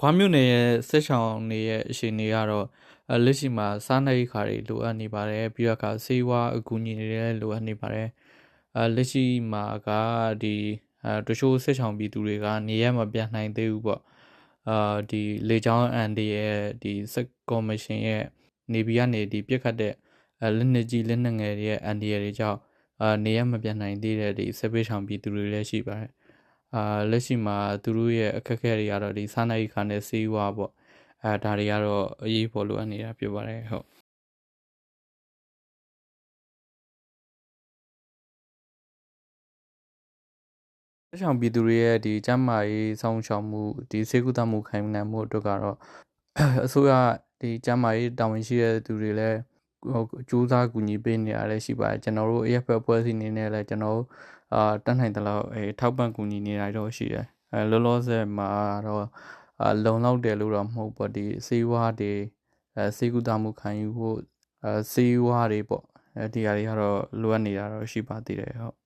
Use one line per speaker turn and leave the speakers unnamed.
ခွားမြို့နယ်ရဲ့ဆက်ဆောင်နေရဲ့အခြေအနေကတော့အဲလက်ရှိမှာစားနပ်ရိက္ခာတွေလိုအပ်နေပါတယ်ပြီးတော့ကဆေးဝါးအကူအညီတွေလည်းလိုအပ်နေပါတယ်အဲလက်ရှိမှာကဒီအဲတချို့ဆက်ဆောင်ပြည်သူတွေကနေရမပြန်နိုင်သေးဘူးပေါ့အာဒီလေချောင်းအန်ဒီရဲ့ဒီစက်ကော်မရှင်ရဲ့နေပြည်ကနေဒီပြစ်ခတ်တဲ့အဲလက်နက်ကြီးလက်နက်ငယ်တွေရဲ့အန်ဒီရတွေကြောင့်အာနေရမပြန်နိုင်သေးတဲ့ဒီဆက်ပေးဆောင်ပြည်သူတွေလည်းရှိပါတယ် အာလက်ရှိမှာသူတို့ရဲ့အခက်အခဲတွေကတော့ဒီစားနပ်ရိက္ခာနဲ့ဆေးဝါးပေါ့အဲဒါတွေကတော့အရေးပေါ်လိုအပ်နေတာဖြစ်ပါတယ်ဟုတ်တချောင်ပြည်သူတွေရဲ့ဒီကျန်းမာရေးစောင့်ရှောက်မှုဒီစေကုသမှုခိုင်နိုင်မှုအတွက်ကတော့အစိုးရဒီကျန်းမာရေးတာဝန်ရှိတဲ့သူတွေလည်းဟို စူးစမ်းကူညီပေးနေရလဲရှိပါတယ်ကျွန်တော်တို့ AFP အဖွဲ့အစည်းအနေနဲ့လည်းကျွန်တော်တို့အာတက်နိုင်တဲ့လောက်အဲထောက်ပံ့ကူညီနေတာတော့ရှိတယ်အဲလောလောဆယ်မှာတော့အာလုံလောက်တယ်လို့တော့မဟုတ်ပါဒီစေဝါတွေအဲစေကူတာမှုခံယူဖို့အဲစေဝါတွေပေါ့အဲဒီအရာတွေကတော့လိုအပ်နေတာတော့ရှိပါသေးတယ်ဟုတ်